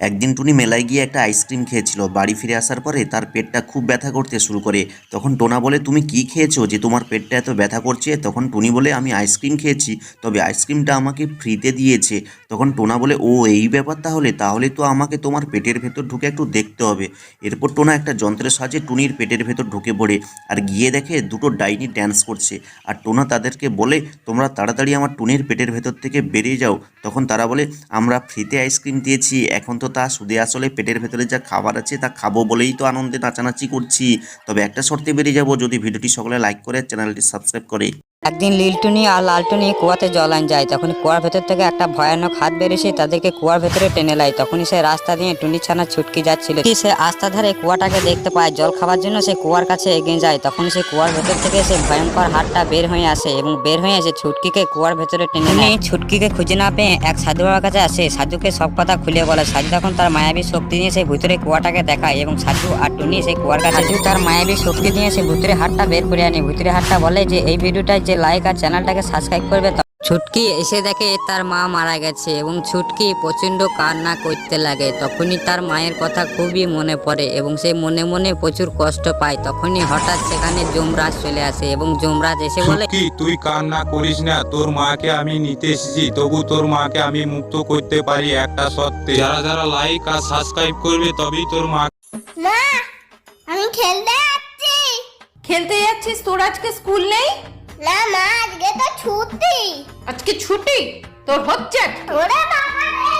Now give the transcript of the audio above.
একদিন টুনি মেলায় গিয়ে একটা আইসক্রিম খেয়েছিল। বাড়ি ফিরে আসার পরে তার পেটটা খুব ব্যথা করতে শুরু করে। তখন টোনা বলে, তুমি কি খেয়েছো যে তোমার পেটটা এত ব্যথা করছে? তখন টুনি বলে, আমি আইসক্রিম খেয়েছি, তবে আইসক্রিমটা আমাকে ফ্রিতে দিয়েছে। তখন টোনা বলে, ও, এই ব্যাপার তাহলে? তাহলে তো আমাকে তোমার পেটের ভেতর ঢুকে একটু দেখতে হবে। এরপর টোনা একটা যন্ত্রের সাহায্যে টুনির পেটের ভেতর ঢুকে পড়ে আর গিয়ে দেখে দুটো ডাইনি ড্যান্স করছে। আর টোনা তাদেরকে বলে, তোমরা তাড়াতাড়ি আমার টুনির পেটের ভেতর থেকে বেরিয়ে যাও। তখন তারা বলে, আমরা ফ্রিতে আইসক্রিম দিয়েছি, এখন তো তা শুধু আসলে পেটের ভেতরে যা খাবার আছে তা খাব বলেই তো আনন্দে নাচানাচি করছি। তবে একটা শর্তে বেরিয়ে যাব, যদি ভিডিওটি সকলে লাইক করে চ্যানেলটি সাবস্ক্রাইব করে। একদিন লিলটুনি আর লালটুনি কুয়াতে জল আন যায়। তখন কুয়ার ভেতর থেকে একটা ভয়ানক হাত বেরিয়েছে, তাদেরকে কুয়ার ভেতরে টেনে লাই তখনই সে রাস্তা দিয়ে টুনি ছানা ছুটকি যাচ্ছিল। সে আস্তা ধারে কুয়াটাকে দেখতে পায়? জল খাওয়ার জন্য সে কুয়ার কাছে এগিয়ে যায়। তখন সে কুয়ার ভেতর থেকে সে ভয়ঙ্কর হাতটা বের হয়ে আসে এবং বের হয়ে এসে ছুটকিকে কুয়ার ভেতরে টেনে নেয়। ছুটকিকে খুঁজে না পেয়ে এক সাধু বাবার কাছে আসে। সাধুকে সব কথা খুলে বলে। সাধু তখন তার মায়াবী শক্তি নিয়ে সেই ভুতুরে কুয়াটাকে দেখায় এবং সাধু আর টুনি সেই কুয়ার কাছে তার মায়াবী শক্তি নিয়ে সে ভুতুরে হাতটা বের করে আনে। ভুতুরে হাতটা বলে যে, এই ভিডিওটায় যে লাইক আর চ্যানেলটাকে সাবস্ক্রাইব করবে ছুটকি এসে দেখে তার মা মারা গেছে এবং ছুটকি প্রচণ্ড কান্না করতে লাগে। তখনই তার মায়ের কথা খুবই মনে পড়ে এবং সে মনে মনে প্রচুর কষ্ট পায়। তখনই হঠাৎ সেখানে যমরাজ চলে আসে এবং যমরাজ এসে বলে কি তুই কান্না করিস না তোর মাকে আমি নিতে এসেছি তবু তোর মাকে আমি মুক্ত করতে পারি একটা সত্ত্বে যারা যারা লাইক আর সাবস্ক্রাইব করবে তবেই তোর মা মা আমি খেলতে যাচ্ছি। খেলতে যাচ্ছিস? তোর আজকে স্কুল নেই? না মা আজকে তো ছুটি। আজকে ছুটি? তোর হচ্ছে? ওরে বাবা রে।